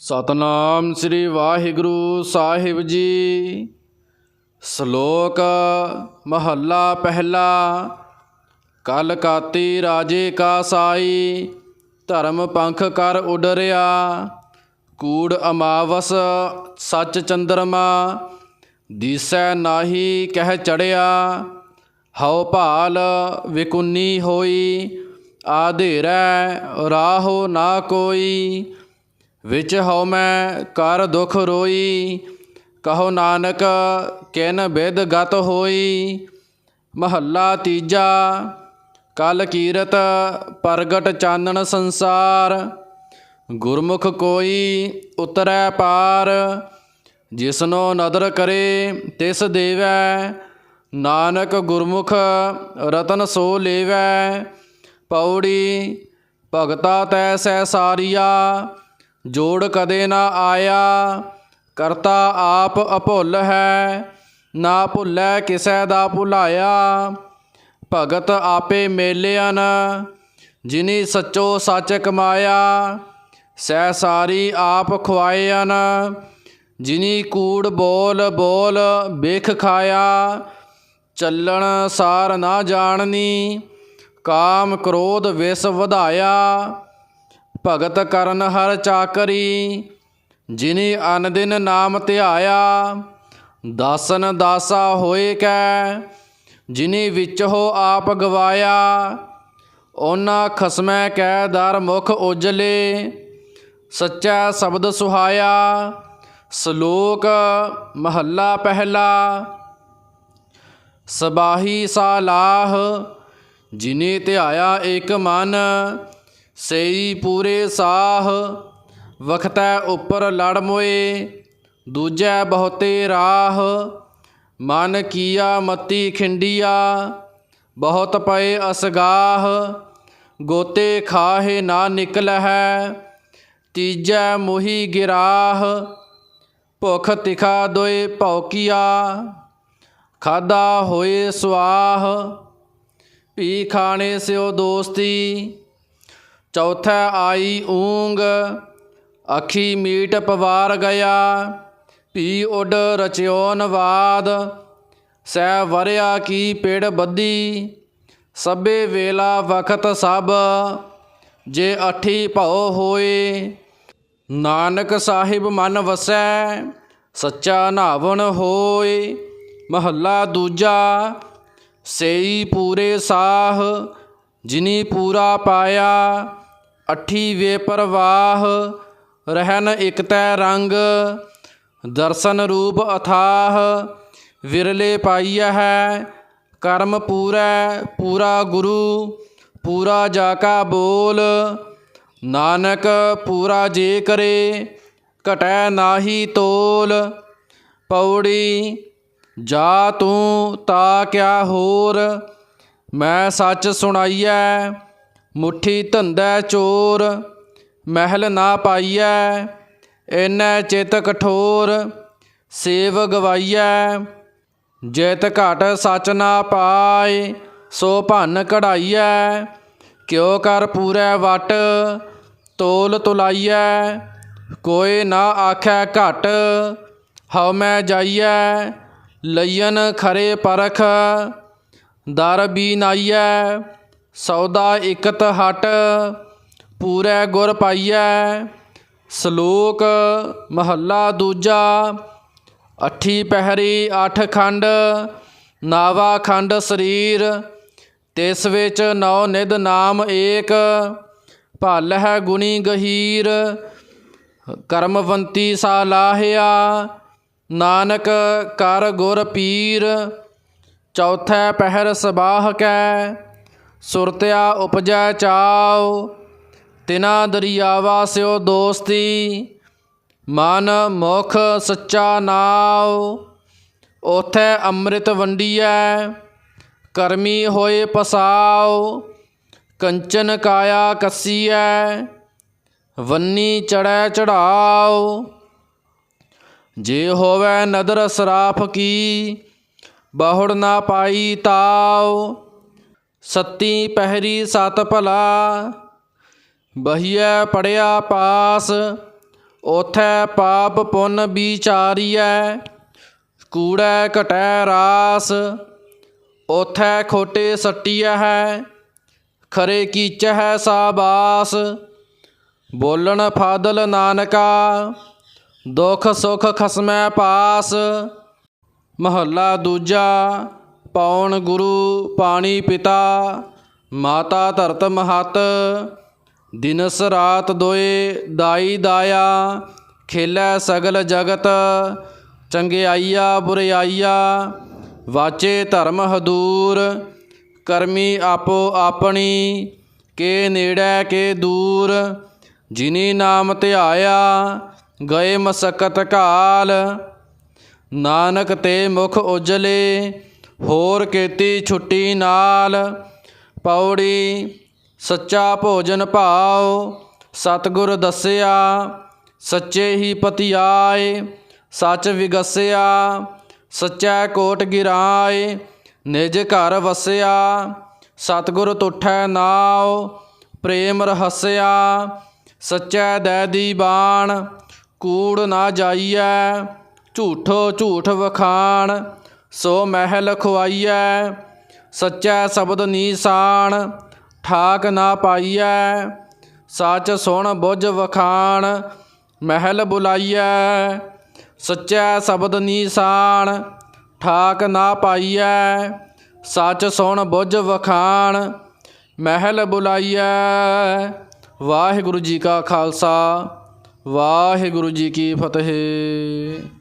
ਸਤਨਾਮ ਸ੍ਰੀ ਵਾਹਿਗੁਰੂ ਸਾਹਿਬ ਜੀ। ਸ਼ਲੋਕ ਮਹੱਲਾ ਪਹਿਲਾ, ਕਲ ਕਾਤੀ ਰਾਜੇ ਕਾ ਸਾਈ, ਧਰਮ ਪੰਖ ਕਰ ਉਡਰਿਆ, ਕੂੜ ਅਮਾਵਸ ਸੱਚ ਚੰਦਰਮਾ, ਦੀਸੈ ਨਾਹੀ ਕਹਿ ਚੜਿਆ, ਹਉ ਭਾਲ ਵਿਕੁੰਨੀ ਹੋਈ, ਆਧੇਰੈ ਰਾਹੋ ਨਾ ਕੋਈ ਵਿੱਚ ਹਉ ਮੈਂ ਕਰ ਦੁਖ ਰੋਈ, ਕਹੋ ਨਾਨਕ ਕਿਨ ਬਿਦ ਗਤ ਹੋਈ। ਮਹੱਲਾ ਤੀਜਾ, ਕਲ ਕੀਰਤ ਪ੍ਰਗਟ ਚਾਨਣ ਸੰਸਾਰ। ਗੁਰਮੁਖ ਕੋਈ ਉਤਰੈ ਪਾਰ, ਜਿਸਨੋ ਨਦਰ ਕਰੇ ਤਿਸ ਦੇਵੈ। ਨਾਨਕ ਗੁਰਮੁਖ ਰਤਨ ਸੋ ਲੇਵੈ। ਪੌੜੀ ਭਗਤਾ ਤੈ ਸਹਿ ਸਾਰੀਆ। ਜੋੜ ਕਦੇ ਨਾ ਆਇਆ, ਕਰਤਾ ਆਪ ਅਭੁੱਲ ਹੈ, ਨਾ ਭੁੱਲੈ ਕਿਸੈ ਦਾ ਭੁਲਾਇਆ। ਭਗਤ ਆਪੇ ਮੇਲਿਆਨ ਜਿਨੀ ਸੱਚੋ ਸੱਚ ਕਮਾਇਆ, ਸਹਿ ਸਾਰੀ ਆਪ ਖਵਾਇਆਨ ਜਿਨੀ ਕੂੜ ਬੋਲ ਬੋਲ ਵੇਖ ਖਾਇਆ, ਚੱਲਣ ਸਾਰ ਨਾ ਜਾਣਨੀ, ਕਾਮ ਕ੍ਰੋਧ ਵਿਸ ਵਧਾਇਆ। ਭਗਤ ਕਰਨ ਹਰ ਚਾਕਰੀ, ਜਿਨੀ ਅਨ ਦਿਨ ਨਾਮ ਧਿਆਇਆ, ਦਾਸਨ ਦਾਸਾ ਹੋਏ ਕੈ, ਜਿਨੀ ਵਿੱਚ ਹੋ ਆਪ ਗਵਾਇਆ ਉਹਨਾਂ ਖਸਮੈ ਕੈ ਦਰ ਮੁਖ ਉਜਲੇ, ਸੱਚਾ ਸ਼ਬਦ ਸੁਹਾਇਆ, ਸ਼ਲੋਕ ਮਹੱਲਾ ਪਹਿਲਾ। ਸਬਾਹੀ ਸਾਲਾਹ, ਜਿਨੇ ਧਿਆਇਆ ਇੱਕ ਮਨ ਸਈ ਪੂਰੇ ਸਾਹ, ਵਖਤੈ ਉੱਪਰ ਲੜ ਮੋਏ, ਦੂਜੈ ਬਹੁਤੇ ਰਾਹ, ਮਨ ਕੀਆ ਮਤੀ ਖਿੰਡੀਆ, ਬਹੁਤ ਪਏ ਅਸਗਾਹ, ਗੋਤੇ ਖਾਹੇ ਨਾ ਨਿਕਲਹਿ, ਤੀਜੈ ਮੋਹੀ ਗਿਰਾਹ, ਭੁਖ ਤਿਖਾ ਦੋਏ ਭੌਕੀਆ ਖਾਦਾ ਹੋਏ ਸੁਆਹ ਪੀ ਖਾਣੇ ਸਿਓ ਦੋਸਤੀ ਚੌਥਾ ਆਈ ਊਂਗ, ਅੱਖੀ ਮੀਟ ਪਵਾਰ ਗਿਆ ਪੀ ਉੱਡ ਰਚਿਓਨ ਵਾਦ ਸਹਿ ਵਰਿਆ ਕੀ ਪੇੜ ਬੱਦੀ ਸਭੇ ਵੇਲਾ ਵਖਤ ਸਭ, ਜੇ ਅਠੀ ਭਉ ਹੋਏ। ਨਾਨਕ ਸਾਹਿਬ ਮਨ ਵਸੈ, ਸੱਚਾ ਨਾਵਣ ਹੋਏ। ਮਹੱਲਾ ਦੂਜਾ, ਸਈ ਪੂਰੇ ਸਾਹ, ਜਿਨੀ ਪੂਰਾ ਪਾਇਆ ਅਠੀ ਵੇ ਪਰਵਾਹ ਰਹਿਨ ਇਕ ਰੰਗ, ਦਰਸ਼ਨ ਰੂਪ ਅਥਾਹ, ਵਿਰਲੇ ਪਾਈਆ ਹੈ, ਕਰਮ ਪੂਰੈ, ਪੂਰਾ ਗੁਰੂ, ਪੂਰਾ ਜਾ ਕਾ ਬੋਲ, ਨਾਨਕ ਪੂਰਾ ਜੇ ਕਰੇ, ਘਟੈ ਨਾਹੀ ਤੋਲ, ਪੌੜੀ ਜਾ ਤੂੰ ਤਾ ਕਿਆ ਹੋਰ, ਮੈਂ ਸੱਚ ਸੁਣਾਈਐ ਮੁਠੀ ਧੰਦੈ ਚੋਰ, ਮਹਿਲ ਨਾ ਪਾਈਐ ਐਨੈ ਚਿਤ ਕਠੋਰ, ਸੇਵ ਗਵਾਈਐ। ਜੇਤ ਘਟ ਸਚ ਨਾ ਪਾਏ, ਸੋ ਭੰਨ ਕਢਾਈਐ। ਕਿਉ ਕਰ ਪੂਰੈ ਵਟ, ਤੋਲ ਤੁਲਾਈਐ। ਕੋਈ ਨਾ ਆਖੈ ਘਟ, ਹਉ ਮੈਂ ਜਾਈਐ। ਲਈਨ ਖਰੇ ਪਰਖ, ਦਰ ਬੀ ਨਾਈਐ ਸੌਦਾ ਇਕਤ ਹਟ, ਪੂਰੈ ਗੁਰ ਪਾਈਐ, ਸ਼ਲੋਕ ਮਹੱਲਾ ਦੂਜਾ, ਅੱਠੀ ਪਹਿਰੀ ਅੱਠ ਖੰਡ, ਨਾਵਾ ਖੰਡ ਸਰੀਰ, ਤਿਸ ਵਿੱਚ ਨੌ ਨਿਧ ਨਾਮ ਏਕ ਭਲ ਹੈ ਗੁਣੀ ਗਹੀਰ, ਕਰਮਵੰਤੀ ਸਾ ਲਾਹਿਆ, ਨਾਨਕ ਕਰ ਗੁਰ ਪੀਰ, ਚੌਥਾ ਪਹਿਰ ਸਬਾਹ ਕੈ ਸੁਰਤਿਆ ਉਪਜੈ ਚਾਉ, ਤਿਨਾ ਦਰਿਆਵਾ ਸਿਓ ਦੋਸਤੀ, ਮਨ ਮੁਖ ਸੱਚਾ ਨਾਉ ਉਥੇ ਅੰਮ੍ਰਿਤ ਵੰਡੀਐ, ਕਰਮੀ ਹੋਏ ਪਸਾਉ, ਕੰਚਨ ਕਾਇਆ ਕੱਸੀਐ, ਵੰਨੀ ਚੜੈ ਚੜਾਉ ਜੇ ਹੋਵੇ ਨਦਰ ਸਰਾਫ ਕੀ, ਬਹੁੜ ਨਾ ਪਾਈ ਤਾਉ। ਸੱਤੀ ਪਹਿਰੀ ਸਤ ਭਲਾ, ਬਹੀਐ ਪੜਿਆ ਪਾਸ ਉਥੈ ਪਾਪ ਪੁੰਨ ਵਿਚਾਰੀਐ, ਕੂੜੈ ਘਟੈ ਰਾਸ ਉਥੈ ਖੋਟੇ ਸੱਟੀਐ ਹੈ, ਖਰੇ ਕੀਚਹਿ ਸਾਬਾਸ, ਬੋਲਣ ਫਾਦਲ ਨਾਨਕਾ, ਦੁਖ ਸੁਖ ਖਸਮੈ ਪਾਸ, ਮਹੱਲਾ ਦੂਜਾ ਪੌਣ ਗੁਰੂ ਪਾਣੀ ਪਿਤਾ, ਮਾਤਾ ਧਰਤ ਮਹਤ, ਦਿਨਸ ਰਾਤ ਦੋਏ ਦਾਈ ਦਾਇਆ, ਖੇਲੈ ਸਗਲ ਜਗਤ, ਚੰਗਿਆਈਆ ਬੁਰਿਆਈਆ, ਵਾਚੇ ਧਰਮ ਹਦੂਰ, ਕਰਮੀ ਆਪੋ ਆਪਣੀ, ਕੇ ਨੇੜੈ ਕੇ ਦੂਰ, ਜਿਨੀ ਨਾਮ ਧਿਆਇਆ, ਗਏ ਮਸਕਤ ਕਾਲ, ਨਾਨਕ ਤੇ ਮੁਖ ਉਜਲੇ ਹੋਰ ਕੀਤੀ ਛੁੱਟੀ ਨਾਲ। ਪੌੜੀ, ਸੱਚਾ ਭੋਜਨ ਭਾਉ, ਸਤਿਗੁਰ ਦੱਸਿਆ, ਸੱਚੇ ਹੀ ਪਤਿਆਏ, ਸੱਚ ਵਿਗਸਿਆ, ਸੱਚਾ ਕੋਟ ਗਿਰਾਏ, ਨਿਜ ਘਰ ਵਸਿਆ, ਸਤਿਗੁਰ ਤੁਠੈ ਨਾਉ, ਪ੍ਰੇਮ ਰਹਸਿਆ, ਸੱਚਾ ਦੈ ਦੀ ਬਾਣ, ਕੂੜ ਨਾ ਜਾਈਐ, ਝੂਠੋ ਝੂਠ ਵਖਾਣ। ਸੋ ਮਹਿਲ ਖੁਆਈਐ, ਸੱਚਾ ਸ਼ਬਦ ਨੀਸਾਨ ਠਾਕ ਨਾ ਪਾਈਐ, ਸੱਚ ਸੁਣ ਬੁਝ ਵਖਾਣ, ਮਹਿਲ ਬੁਲਾਈਐ, ਸੱਚਾ ਸ਼ਬਦ ਨੀਸਾਨ ਠਾਕ ਨਾ ਪਾਈਐ, ਸੱਚ ਸੁਣ ਬੁੱਝ ਵਖਾਣ, ਮਹਿਲ ਬੁਲਾਈਐ। ਵਾਹਿਗੁਰੂ ਜੀ ਕਾ ਖਾਲਸਾ, ਵਾਹਿਗੁਰੂ ਜੀ ਕੀ ਫਤਿਹ।